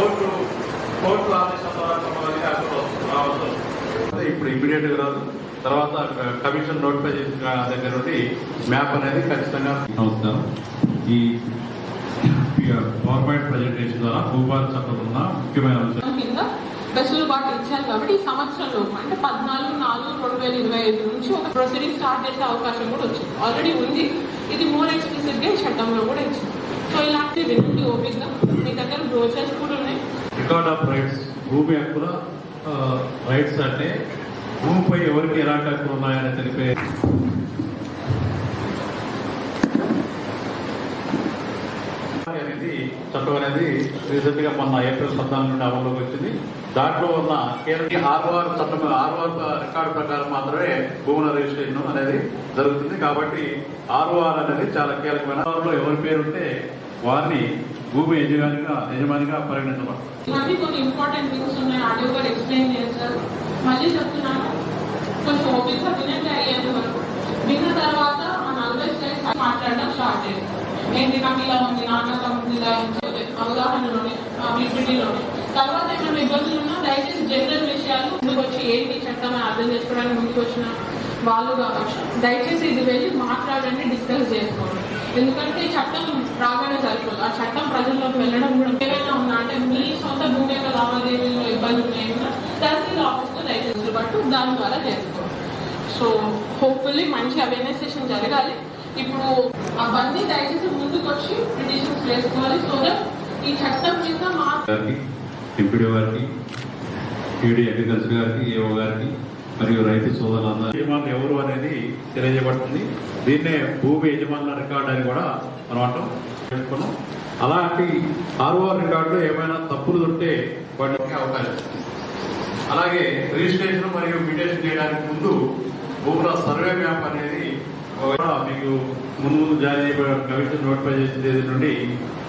Court court ఆదేశం ద్వారా కొంతమందికి ఇప్పుడు ఇమీడియట్గా రాదు. తర్వాత కమిషన్ నోటిఫై చేసిన దగ్గర నుండి మ్యాప్ అనేది ఖచ్చితంగా నమస్కారం. ఈ పవర్ పాయింట్ ప్రజెంటేషన్ ద్వారా భూపాల చట్టం ఉన్న ముఖ్యమైన అంశం కింద వెసులుబాటు ఇచ్చారు కాబట్టి ఈ సంవత్సరంలో అంటే పద్నాలుగు నాలుగు రెండు వేల ఇరవై ఐదు నుంచి ఒక ప్రొసీడింగ్ స్టార్ట్ చేసే అవకాశం కూడా వచ్చింది. ఆల్రెడీ ఉంది. ఇది మోర్ ఎక్స్ప్లిసిట్గా ఈ చట్టంలో కూడా ఇచ్చింది. సో ఇలాంటి మీ దగ్గర బ్రోచర్స్ కూడా ఉన్నాయి? రికార్డ్ ఆఫ్ రైట్స్ భూమి హక్కుల రైట్స్ అంటే భూమిపై ఎవరికి ఎలాంటి హక్కులు ఉన్నాయని తెలిపే అనేది చట్టం అనేది రీసెంట్గా మొన్న ఏప్రిల్ పద్నాలుగు నుండి అమల్లోకి వచ్చింది. దాంట్లో ఉన్న కేవలం ఆర్ఓఆర్ చట్టం ఆర్ఓఆర్ రికార్డు ప్రకారం మాత్రమే భూముల రిజిస్ట్రేషన్ అనేది జరుగుతుంది. కాబట్టి ఆర్ఓఆర్ అనేది చాలా కీలకమైన. ఎవరి పేరు ఉంటే వారిని భూమి యజమానిగా యజమానిగా పరిగణించబడతారు. మళ్ళీ కొన్ని ఇంపార్టెంట్ థింగ్స్ ఉన్నాయి. ఆడియో కూడా ఎక్స్ప్లెయిన్ చేస్తారు మళ్ళీ చెప్తున్నాను. కొంచెం ఓపిక వినండి అయ్యేంత వరకు విన్న తర్వాత ఆ నలభై స్లైడ్స్ మాట్లాడడం స్టార్ట్ చేస్తాం ఏంటి నాకు ఇలా ఉంది నాన్న ఇలా ఉంది. అవగాహనలోనే తర్వాత ఏమైనా ఇబ్బందులు ఉన్నా దయచేసి జనరల్ విషయాలు ముందుకు వచ్చి ఏంటి చట్టం అని అర్థం చేసుకోవడానికి ముందుకు వచ్చిన వాళ్ళు కావచ్చు. దయచేసి ఇది వెళ్ళి మాట్లాడండి డిస్కస్ చేసుకోండి. ఎందుకంటే చట్టం రాగానే సరిపోదు. ఆ చట్టం ప్రజల్లోకి వెళ్ళడం కూడా ఏమైనా ఉన్నా అంటే మీ సొంత భూమి యొక్క లావాదేవీల్లో ఇబ్బంది ఉన్నాయి కూడా తహసీల్ ఆఫీస్లో దయచేసి పట్టు దాని ద్వారా చేసుకోండి. సో హోప్ఫుల్లీ మంచి అవేర్నెస్ సెషన్ జరగాలి. ఇప్పుడు అవన్నీ దయచేసి ముందుకు వచ్చి పిటిషన్స్ వేసుకోవాలి సో దట్ ఈ చట్టం మీద మా గారికి ఎంపీడీ గారికి టీడీ అగ్రికల్చర్ గారికి ఏఓ గారికి మరియు రైతు సోదరులందరూ. యజమానులు ఎవరు అనేది తెలియజేయబడుతుంది. దీన్నే భూమి యజమానుల రికార్డు అని కూడా మనం అంటాం. చేసుకున్నాం అలాంటి ఆర్ఓఆర్ రికార్డులో ఏమైనా తప్పులు ఉంటే వాటికి అవకాశం ఉంది. అలాగే రిజిస్ట్రేషన్ మరియు మ్యూటేషన్ చేయడానికి ముందు భూముల సర్వే మ్యాప్ అనేది మీకు ముందు జారీ చేయబడిన కమిషన్ నోటిఫై చేసిన తేదీ నుండి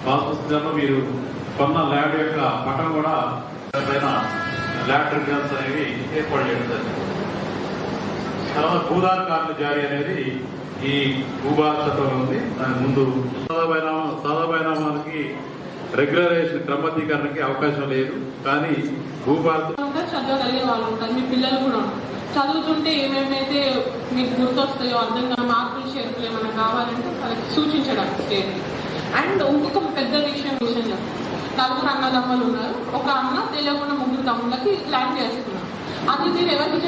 పాస్ పుస్తకంలో మీరు కొన్న ల్యాండ్ యొక్క పటం కూడా పైన ల్యాండ్ రిజల్ట్స్ అనేవి ఏర్పాటు చేయడం జరిగింది. తర్వాత భూదార్ కార్డు జారీ అనేది ఈ భూభాషలో ఉంది. దాని ముందు సాదాబైనామా సాదాబైనామాలకి రెగ్యులరైజేషన్ క్రమబద్ధీకరణకి అవకాశం లేదు. కానీ భూభారత చదవగలిగే వాళ్ళు ఉంటారు. మీ పిల్లలు కూడా చదువుతుంటే ఏమేమైతే మీకు గుర్తొస్తాయో అర్థం కాని మార్పులు చేర్పులు ఏమైనా కావాలంటే వాళ్ళకి సూచించడానికి స్టేట్ అండ్ ఇంకొక పెద్ద విషయం విషయం చెప్తాను నలుగురు అన్నదమ్మలు ఉన్నారు. ఒక అన్న తెలియకుండా ముగ్గురు తమ్ముళ్ళకి ప్లాన్ చేసుకున్నారు అది మీరు ఎవరికి